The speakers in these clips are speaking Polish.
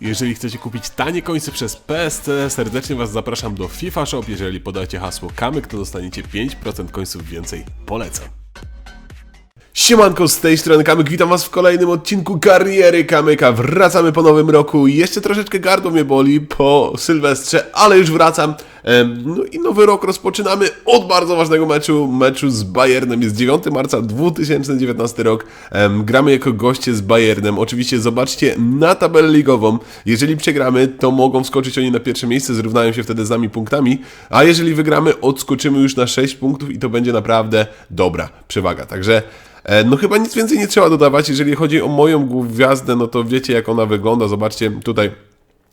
Jeżeli chcecie kupić tanie końce przez PSC, serdecznie Was zapraszam do FIFA Shop. Jeżeli podacie hasło kamyk, to dostaniecie 5% końców więcej. Polecam. Siemanko, z tej strony Kamyk, witam was w kolejnym odcinku kariery Kamyka. Wracamy po nowym roku, jeszcze troszeczkę gardło mnie boli po Sylwestrze, ale już wracam. No i nowy rok rozpoczynamy od bardzo ważnego meczu, meczu z Bayernem. Jest 9 marca 2019 rok. Gramy jako goście z Bayernem. Oczywiście zobaczcie na tabelę ligową. Jeżeli przegramy, to mogą wskoczyć oni na pierwsze miejsce, zrównają się wtedy z nami punktami, a jeżeli wygramy, odskoczymy już na 6 punktów i to będzie naprawdę dobra przewaga. Także No chyba nic więcej nie trzeba dodawać. Jeżeli chodzi o moją gwiazdę, no to wiecie jak ona wygląda. Zobaczcie tutaj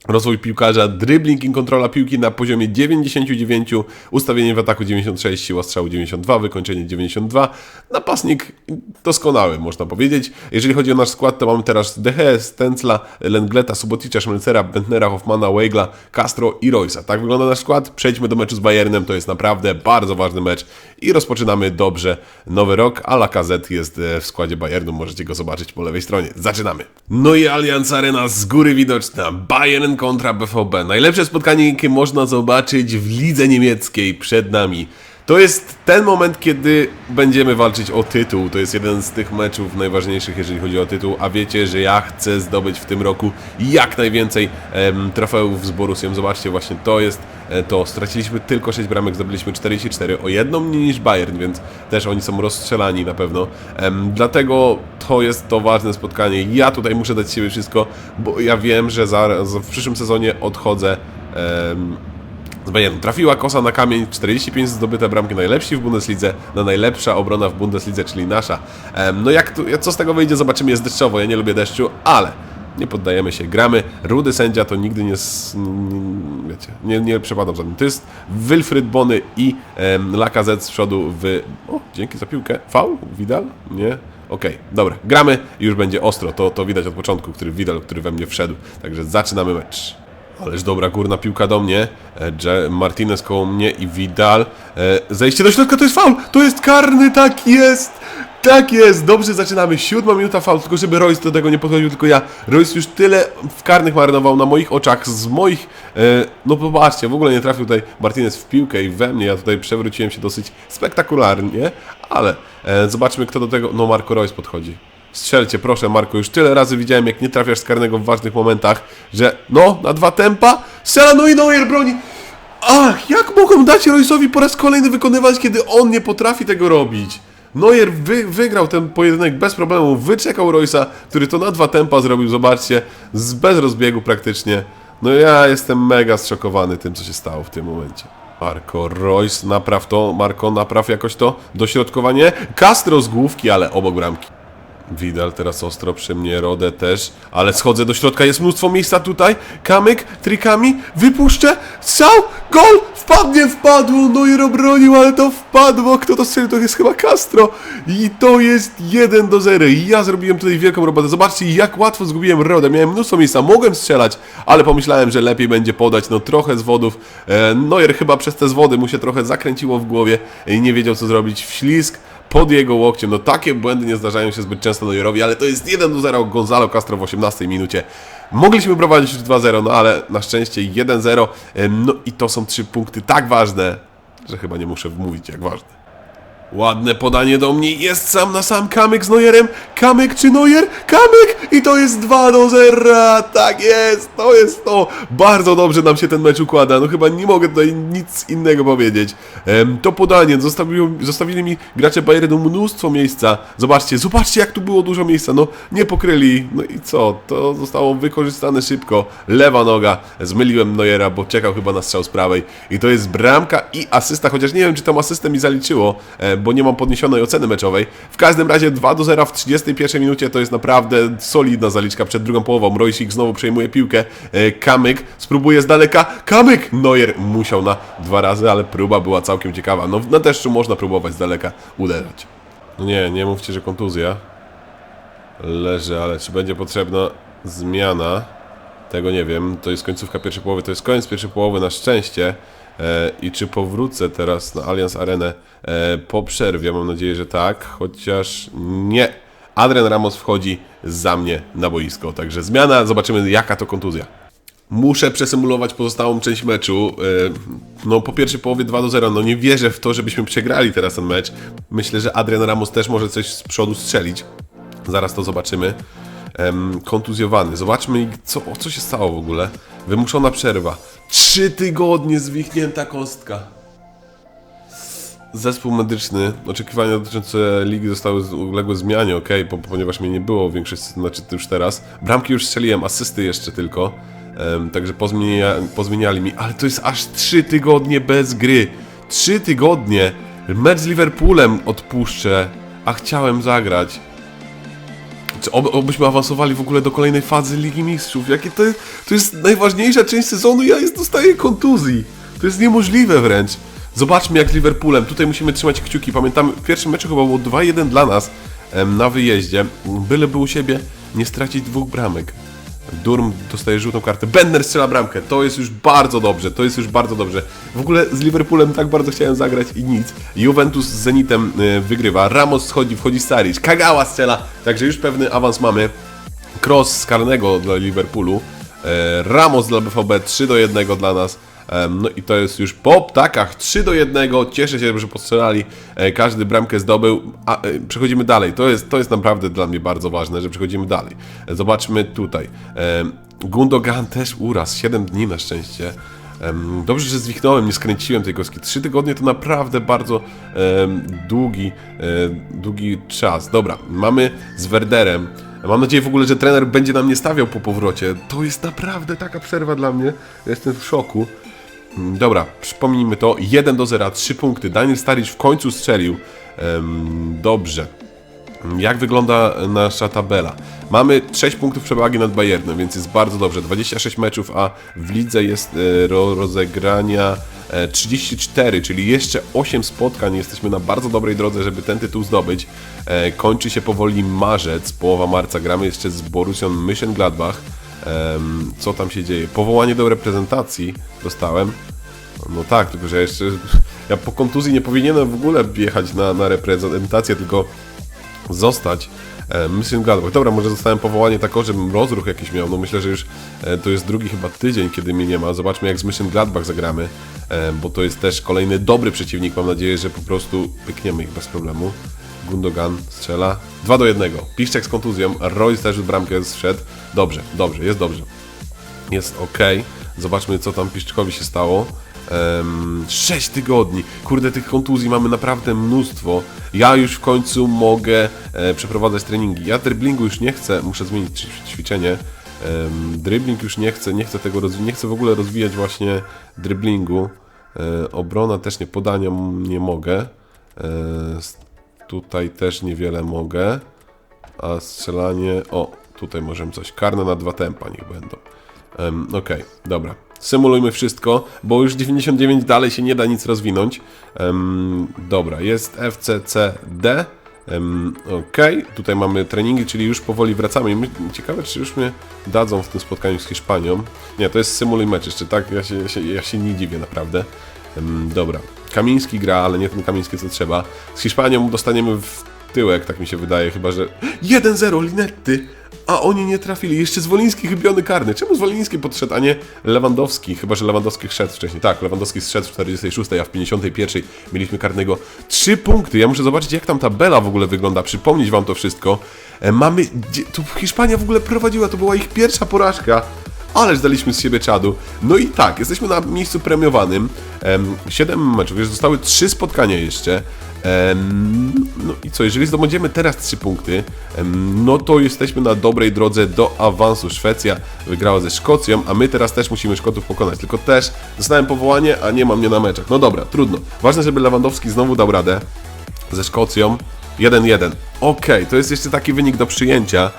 rozwój piłkarza, dribbling i kontrola piłki na poziomie 99, ustawienie w ataku 96, siła strzału 92, wykończenie 92, napastnik doskonały można powiedzieć. Jeżeli chodzi o nasz skład, to mamy teraz Dehe, Stenzla, Lengleta, Suboticza, Schmelzera, Bentnera, Hoffmana, Weigla, Castro i Roysa. Tak wygląda nasz skład. Przejdźmy do meczu z Bayernem, to jest naprawdę bardzo ważny mecz i rozpoczynamy dobrze nowy rok, a Lacazette jest e, w składzie Bayernu, możecie go zobaczyć po lewej stronie. Zaczynamy. No i Allianz Arena z góry widoczna. Bayern kontra BVB. Najlepsze spotkanie, jakie można zobaczyć w lidze niemieckiej przed nami. To jest ten moment, kiedy będziemy walczyć o tytuł. To jest jeden z tych meczów najważniejszych, jeżeli chodzi o tytuł. A wiecie, że ja chcę zdobyć w tym roku jak najwięcej em, trofeów z Borussią. Zobaczcie, właśnie to jest e, to. Straciliśmy tylko 6 bramek, zdobyliśmy 44, o jedną mniej niż Bayern, więc też oni są rozstrzelani na pewno. Em, dlatego to jest to ważne spotkanie. Ja tutaj muszę dać siebie wszystko, bo ja wiem, że za, za w przyszłym sezonie odchodzę. em, z Bayernu. Trafiła kosa na kamień, 45 zdobyte bramki, najlepsi w Bundeslidze, na najlepsza obrona w Bundeslidze, czyli nasza. No jak tu, co z tego wyjdzie, zobaczymy, jest deszczowo, ja nie lubię deszczu, ale nie poddajemy się, gramy. Rudy sędzia to nigdy nie, nie wiecie, nie, nie przepadam za nim. To jest Wilfried Bony i em, Lacazette z przodu w... O, dzięki za piłkę. Faul? Widal? Nie? Okej, dobra, gramy i już będzie ostro, to, to widać od początku, który Widal, który we mnie wszedł. Także zaczynamy mecz. Ależ dobra górna piłka do mnie. E, Je- Martinez koło mnie i Vidal. E, Zejście do środka to jest faul! To jest karny, tak jest! Tak jest! Dobrze zaczynamy. Siódma minuta faul, tylko żeby Royce do tego nie podchodził, tylko ja. Royce już tyle w karnych marnował na moich oczach, z moich... E, no popatrzcie, w ogóle nie trafił tutaj Martinez w piłkę i we mnie. Ja tutaj przewróciłem się dosyć spektakularnie, ale zobaczmy kto do tego... No Marco Royce podchodzi. Strzelcie, proszę Marko, już tyle razy widziałem, jak nie trafiasz z karnego w ważnych momentach, że no, na dwa tempa, strzela, no i Neuer broni. Ach, jak mogą dać Royce'owi po raz kolejny wykonywać, kiedy on nie potrafi tego robić? Neuer wy, wygrał ten pojedynek bez problemu, wyczekał Royce'a, który to na dwa tempa zrobił, zobaczcie, z, bez rozbiegu praktycznie. No ja jestem mega zszokowany tym, co się stało w tym momencie. Marco Royce, napraw to, Marco, napraw jakoś to, dośrodkowanie, Castro z główki, ale obok bramki. Widal teraz ostro przy mnie, Rodę też, ale schodzę do środka, jest mnóstwo miejsca tutaj, kamyk, trikami, wypuszczę, strzał, gol, wpadnie, wpadło, no i obronił, ale to wpadło, kto to strzelił, to jest chyba Castro. I to jest 1 do 0 i ja zrobiłem tutaj wielką robotę, zobaczcie jak łatwo zgubiłem Rodę, miałem mnóstwo miejsca, mogłem strzelać, ale pomyślałem, że lepiej będzie podać, no trochę z wodów, e, Neuer chyba przez te zwody mu się trochę zakręciło w głowie i nie wiedział co zrobić, wślizg, pod jego łokciem. No takie błędy nie zdarzają się zbyt często Neuerowi, ale to jest 1 do 0 Gonzalo Castro w 18 minucie. Mogliśmy prowadzić już 2-0, no ale na szczęście 1-0. Em, No i to są trzy punkty tak ważne, że chyba nie muszę wmówić jak ważne. Ładne podanie do mnie, jest sam na sam Kamyk z Neuerem, Kamyk czy Neuer? Kamyk! I to jest 2 do 0, tak jest, to jest to. Bardzo dobrze nam się ten mecz układa, no chyba nie mogę tutaj nic innego powiedzieć. Em, to podanie, zostawiło, zostawili mi gracze Bayernu mnóstwo miejsca. Zobaczcie, zobaczcie jak tu było dużo miejsca, no nie pokryli, no i co, to zostało wykorzystane szybko. Lewa noga, zmyliłem Neuera, bo czekał chyba na strzał z prawej. I to jest bramka i asysta, chociaż nie wiem czy tą asystę mi zaliczyło, e, bo nie mam podniesionej oceny meczowej. W każdym razie 2 do 0 w 31 minucie to jest naprawdę solidna zaliczka przed drugą połową. Roysik znowu przejmuje piłkę. E, Kamyk spróbuje z daleka. Kamyk! Neuer musiał na dwa razy, ale próba była całkiem ciekawa. No na deszczu można próbować z daleka uderzać. No nie, nie mówcie, że kontuzja. Leży, ale czy będzie potrzebna zmiana? Tego nie wiem. To jest końcówka pierwszej połowy. To jest koniec pierwszej połowy na szczęście. E, I czy powrócę teraz na Allianz Arenę e, po przerwie? Mam nadzieję, że tak. Chociaż nie. Adrian Ramos wchodzi za mnie na boisko. Także zmiana, zobaczymy jaka to kontuzja. Muszę przesymulować pozostałą część meczu. E, No, po pierwszej połowie 2 do 0. No, nie wierzę w to, żebyśmy przegrali teraz ten mecz. Myślę, że Adrian Ramos też może coś z przodu strzelić. Zaraz to zobaczymy. Kontuzjowany. Zobaczmy, co, co się stało w ogóle. Wymuszona przerwa. Trzy tygodnie zwichnięta kostka. Zespół medyczny, oczekiwania dotyczące ligi zostały uległe zmianie, ok, po, ponieważ mnie nie było większość, znaczy już teraz. Bramki już strzeliłem, asysty jeszcze tylko, em, także pozmienia, pozmieniali mi, ale to jest aż 3 tygodnie bez gry. 3 tygodnie! Mecz z Liverpoolem odpuszczę, a chciałem zagrać. Ob, obyśmy awansowali w ogóle do kolejnej fazy Ligi Mistrzów? Jakie to jest, to jest najważniejsza część sezonu, ja jest, dostaję kontuzji. To jest niemożliwe wręcz. Zobaczmy jak z Liverpoolem, tutaj musimy trzymać kciuki. Pamiętam, w pierwszym meczu chyba było 2-1 dla nas em, na wyjeździe. Byle był u siebie nie stracić dwóch bramek. Durm dostaje żółtą kartę. Bender strzela bramkę. To jest już bardzo dobrze. To jest już bardzo dobrze. W ogóle z Liverpoolem tak bardzo chciałem zagrać i nic. Juventus z Zenitem y, wygrywa. Ramos schodzi, wchodzi Staric. Kagawa strzela. Także już pewny awans mamy. Cross z karnego dla Liverpoolu. E, Ramos dla BVB 3 do 1 dla nas. No i to jest już po ptakach 3 do 1. Cieszę się, że postrzelali. E, Każdy bramkę zdobył. A e, przechodzimy dalej. To jest, to jest naprawdę dla mnie bardzo ważne, że przechodzimy dalej. E, Zobaczmy tutaj. Gundogan też uraz. 7 dni na szczęście. Dobrze, że zwichnąłem, nie skręciłem tej kostki. Trzy tygodnie to naprawdę bardzo długi, długi czas. Dobra, mamy z Werderem. Mam nadzieję w ogóle, że trener będzie nam nie stawiał po powrocie. To jest naprawdę taka przerwa dla mnie. Jestem w szoku. Mm, Dobra, przypomnijmy to. 1 do 0, 3 punkty. Daniel Staric w końcu strzelił. Dobrze. Jak wygląda nasza tabela? Mamy 6 punktów przewagi nad Bayernem, więc jest bardzo dobrze. 26 meczów, a w lidze jest e, ro, rozegrania e, 34, czyli jeszcze 8 spotkań. Jesteśmy na bardzo dobrej drodze, żeby ten tytuł zdobyć. E, Kończy się powoli marzec, połowa marca. Gramy jeszcze z Borussią Mönchengladbach. Em, Co tam się dzieje? Powołanie do reprezentacji dostałem. No tak, tylko że jeszcze ja po kontuzji nie powinienem w ogóle jechać na, na reprezentację, tylko zostać. Mission Gladbach. Dobra, może zostałem powołanie tako, żebym rozruch jakiś miał. No myślę, że już e, to jest drugi chyba tydzień, kiedy mnie nie ma. Zobaczmy jak z Mission Gladbach zagramy, bo to jest też kolejny dobry przeciwnik. Mam nadzieję, że po prostu pykniemy ich bez problemu. Gundogan strzela. 2 do 1. Piszczek z kontuzją, Royce też w bramkę zszedł. Dobrze, dobrze, jest dobrze. Jest ok. Zobaczmy, co tam Piszczkowi się stało. Um, 6 tygodni. Kurde, tych kontuzji mamy naprawdę mnóstwo. Ja już w końcu mogę e, przeprowadzać treningi. Ja driblingu już nie chcę, muszę zmienić ćwiczenie. Um, dribbling już nie chcę, nie chcę tego nie chcę w ogóle rozwijać właśnie driblingu. E, obrona też nie, podania nie mogę. E, tutaj też niewiele mogę. A strzelanie, o, tutaj możemy coś. Karne na dwa tempa niech będą. Um, Okej, dobra. Symulujmy wszystko, bo już 99 dalej się nie da nic rozwinąć. Em, dobra, jest FCCD. Um, Okej, tutaj mamy treningi, czyli już powoli wracamy. My, ciekawe, czy już mnie dadzą w tym spotkaniu z Hiszpanią. Nie, to jest symuluj mecz jeszcze, tak? Ja się, się, ja się nie dziwię, naprawdę. Em, dobra, Kamiński gra, ale nie ten Kamiński, co trzeba. Z Hiszpanią dostaniemy w tyłek, tak mi się wydaje, chyba że... 1-0 Linetty! A oni nie trafili. Jeszcze Zwoliński chybiony karny. Czemu Zwoliński podszedł, a nie Lewandowski? Chyba, że Lewandowski szedł wcześniej. Tak, Lewandowski zszedł w 46, a w 51 mieliśmy karnego 3 punkty. Ja muszę zobaczyć, jak tam tabela w ogóle wygląda. Przypomnieć wam to wszystko. E, mamy... Tu Hiszpania w ogóle prowadziła, to była ich pierwsza porażka. Ależ daliśmy z siebie czadu. No i tak, jesteśmy na miejscu premiowanym. Em, 7 meczów, już zostały 3 spotkania jeszcze. No i co, jeżeli zdobędziemy teraz 3 punkty, no to jesteśmy na dobrej drodze do awansu. Szwecja wygrała ze Szkocją, a my teraz też musimy Szkotów pokonać. Tylko też dostałem powołanie, a nie mam mnie na meczach. No dobra, trudno. Ważne, żeby Lewandowski znowu dał radę ze Szkocją. 1-1. Okej, to jest jeszcze taki wynik do przyjęcia.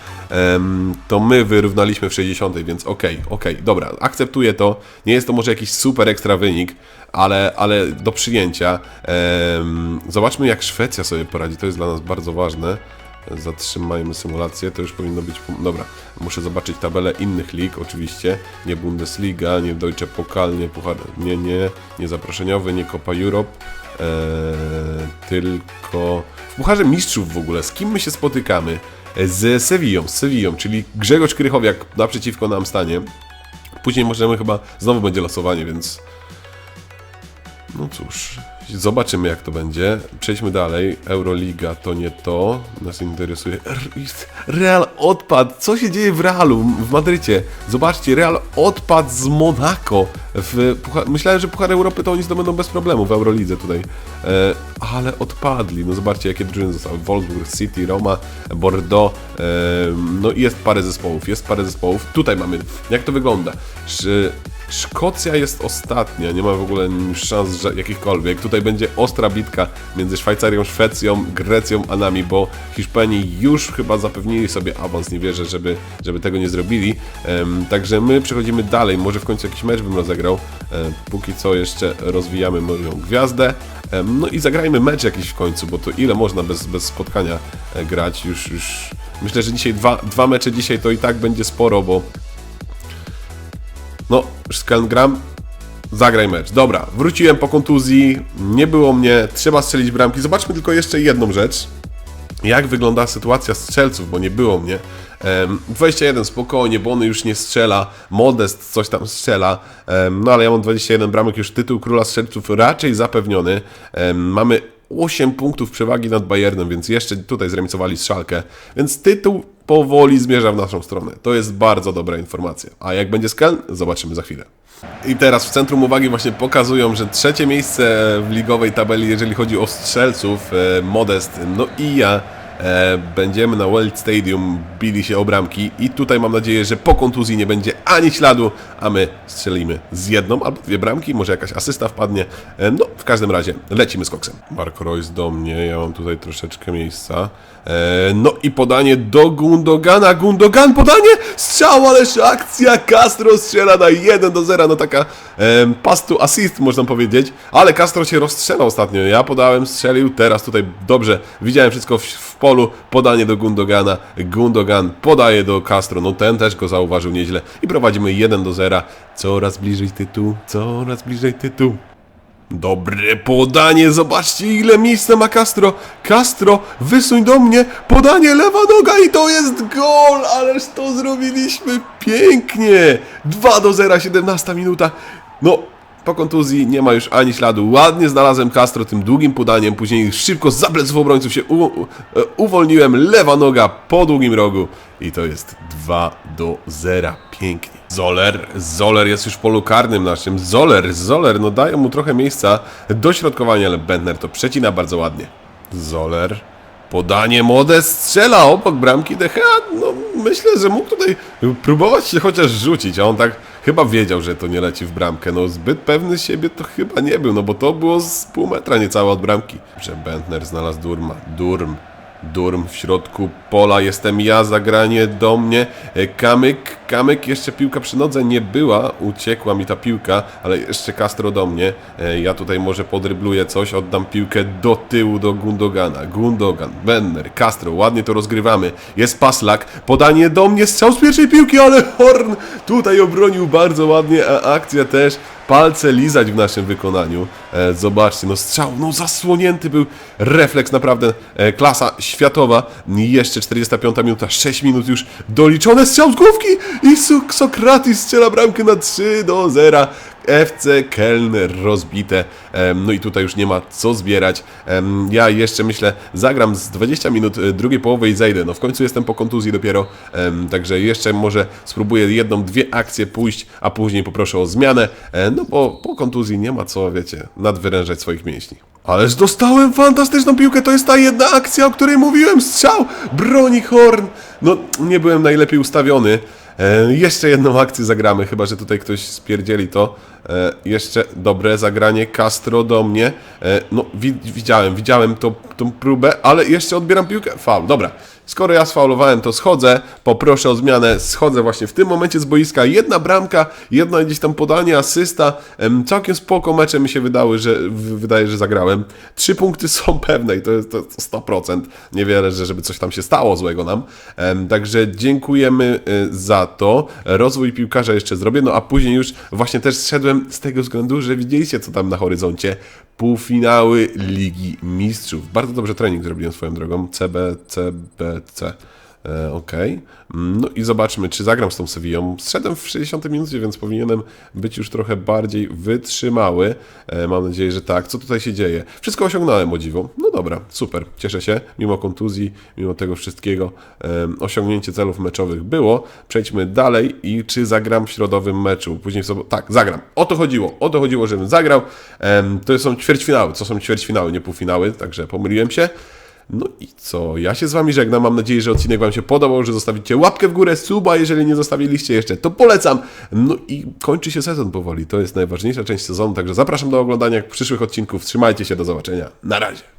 To my wyrównaliśmy w 60, więc okej, okej, dobra, akceptuję to. Nie jest to może jakiś super ekstra wynik, ale, ale do przyjęcia. Zobaczmy, jak Szwecja sobie poradzi. To jest dla nas bardzo ważne. Zatrzymajmy symulację, to już powinno być. Dobra, muszę zobaczyć tabelę innych lig, oczywiście. Nie Bundesliga, nie Deutsche Pokal, nie Puchar, nie, nie, nie zaproszeniowy, nie Copa Europe. Eee, tylko w Pucharze Mistrzów w ogóle, z kim my się spotykamy? Z Sewillą, z Sewillą, czyli Grzegorz Krychowiak naprzeciwko nam stanie. Później możemy chyba, znowu będzie losowanie, więc no cóż, zobaczymy jak to będzie. Przejdźmy dalej. Euroliga to nie to. Nas interesuje. Real odpadł. Co się dzieje w Realu w Madrycie? Zobaczcie, Real odpadł z Monaco. W Myślałem, że Puchar Europy to oni zdobędą bez problemu w Eurolidze tutaj. E, ale odpadli. No zobaczcie jakie drużyny zostały. Wolfsburg, City, Roma, Bordeaux. E, no i jest parę zespołów. Jest parę zespołów. Tutaj mamy. Jak to wygląda? Sz- Szkocja jest ostatnia, nie ma w ogóle szans ża- jakichkolwiek. Tutaj będzie ostra bitka między Szwajcarią, Szwecją, Grecją a nami, bo Hiszpanii już chyba zapewnili sobie awans. Nie wierzę, żeby, żeby tego nie zrobili. Em, także my przechodzimy dalej. Może w końcu jakiś mecz bym rozegrał. E, póki co jeszcze rozwijamy moją gwiazdę. Em, no i zagrajmy mecz jakiś w końcu, bo to ile można bez, bez spotkania e, grać? Już, już myślę, że dzisiaj dwa, dwa mecze dzisiaj to i tak będzie sporo, bo no, Skelgram, zagraj mecz. Dobra, wróciłem po kontuzji, nie było mnie, trzeba strzelić bramki. Zobaczmy tylko jeszcze jedną rzecz. Jak wygląda sytuacja strzelców, bo nie było mnie. Em, 21 spokojnie, bo on już nie strzela. Modest coś tam strzela. No ale ja mam 21 bramek, już tytuł króla strzelców raczej zapewniony. Mamy 8 punktów przewagi nad Bayernem, więc jeszcze tutaj zremisowali strzalkę. Więc tytuł powoli zmierza w naszą stronę. To jest bardzo dobra informacja. A jak będzie Skeln? Zobaczymy za chwilę. I teraz w centrum uwagi właśnie pokazują, że trzecie miejsce w ligowej tabeli, jeżeli chodzi o strzelców, e, Modest, no i ja będziemy na World Stadium bili się o bramki i tutaj mam nadzieję, że po kontuzji nie będzie ani śladu, a my strzelimy z jedną albo dwie bramki, może jakaś asysta wpadnie. E, no, w każdym razie lecimy z koksem. Mark Royce do mnie, ja mam tutaj troszeczkę miejsca. E, no i podanie do Gundogana. Gundogan podanie, strzał, ależ akcja. Castro strzela na 1 do 0. No taka e, pass to assist można powiedzieć. Ale Castro się rozstrzelał ostatnio. Ja podałem, strzelił. Teraz tutaj dobrze widziałem wszystko w, w polu. Podanie do Gundogana. Gundogan podaje do Castro. No ten też go zauważył nieźle. I prowadzimy 1 do 0. Coraz bliżej tytuł, coraz bliżej tytuł. Dobre podanie, zobaczcie ile miejsca ma Castro. Castro, wysuń do mnie, podanie, lewa noga i to jest gol, ależ to zrobiliśmy pięknie. 2 do 0, 17 minuta. No, po kontuzji nie ma już ani śladu. Ładnie znalazłem Castro tym długim podaniem, później szybko za pleców obrońców się e, uwolniłem, lewa noga po długim rogu i to jest 2 do 0. Pięknie. Zoler, Zoler jest już w polu karnym naszym. Zoler, Zoler, no dają mu trochę miejsca do środkowania, ale Bentner to przecina bardzo ładnie. Zoler, podanie młode strzela obok bramki DH. No myślę, że mógł tutaj próbować się chociaż rzucić, a on tak chyba wiedział, że to nie leci w bramkę. No zbyt pewny siebie to chyba nie był, no bo to było z pół metra niecałe od bramki. Że Bentner znalazł Durma. Durm. Durm w środku pola, jestem ja, zagranie do mnie, E, Kamyk, Kamyk, jeszcze piłka przy nodze nie była, uciekła mi ta piłka, ale jeszcze Castro do mnie, E, ja tutaj może podrybluję coś, oddam piłkę do tyłu do Gundogana, Gundogan, Benner, Castro, ładnie to rozgrywamy, jest Paslak, podanie do mnie, strzał z pierwszej piłki, ale Horn tutaj obronił bardzo ładnie, a akcja też, palce lizać w naszym wykonaniu. E, zobaczcie, no strzał, no zasłonięty był refleks, naprawdę e, klasa światowa. Jeszcze 45 minuta, 6 minut już doliczone, strzał z główki i Sok- Sokratis strzela bramkę na 3 do 0. FC Kelner rozbite. No i tutaj już nie ma co zbierać. Ja jeszcze myślę, zagram z 20 minut e, drugiej połowy i zejdę. No w końcu jestem po kontuzji dopiero, także jeszcze może spróbuję jedną, dwie akcje pójść, a później poproszę o zmianę. E, No bo po kontuzji nie ma co, wiecie, nadwyrężać swoich mięśni. Ależ dostałem fantastyczną piłkę, to jest ta jedna akcja, o której mówiłem, strzał, broni Horn. No, nie byłem najlepiej ustawiony. E, jeszcze jedną akcję zagramy, chyba że tutaj ktoś spierdzieli to. E, jeszcze dobre zagranie Castro do mnie. E, no, wi widziałem, widziałem to, tą próbę, ale jeszcze odbieram piłkę. Faul, dobra. Skoro ja sfaulowałem, to schodzę, poproszę o zmianę, schodzę właśnie w tym momencie z boiska. Jedna bramka, jedno gdzieś tam podanie, asysta. Em, całkiem spoko mecze mi się wydały, że, wydaje, że zagrałem. Trzy punkty są pewne i to jest to 100%. Niewiele, że żeby coś tam się stało złego nam. Także dziękujemy y, za to. Rozwój piłkarza jeszcze zrobię, no a później już właśnie też zszedłem z tego względu, że widzieliście co tam na horyzoncie. Półfinały Ligi Mistrzów. Bardzo dobrze trening zrobiłem swoją drogą. CB, CBC. E, Okej. Mm, No i zobaczmy, czy zagram z tą Sewillą. Zszedłem w 60 minucie, więc powinienem być już trochę bardziej wytrzymały. E, Mam nadzieję, że tak. Co tutaj się dzieje? Wszystko osiągnąłem, o dziwo. No dobra, super. Cieszę się. Mimo kontuzji, mimo tego wszystkiego, osiągnięcie celów meczowych było. Przejdźmy dalej i czy zagram w środowym meczu? Później w sobotę. Tak, zagram. O to chodziło. O to chodziło, żebym zagrał. To są ćwierćfinały. Co są ćwierćfinały, nie półfinały, także pomyliłem się. No i co? Ja się z wami żegnam. Mam nadzieję, że odcinek wam się podobał, że zostawicie łapkę w górę, suba, jeżeli nie zostawiliście jeszcze, to polecam. No i kończy się sezon powoli. To jest najważniejsza część sezonu, także zapraszam do oglądania przyszłych odcinków. Trzymajcie się, do zobaczenia. Na razie.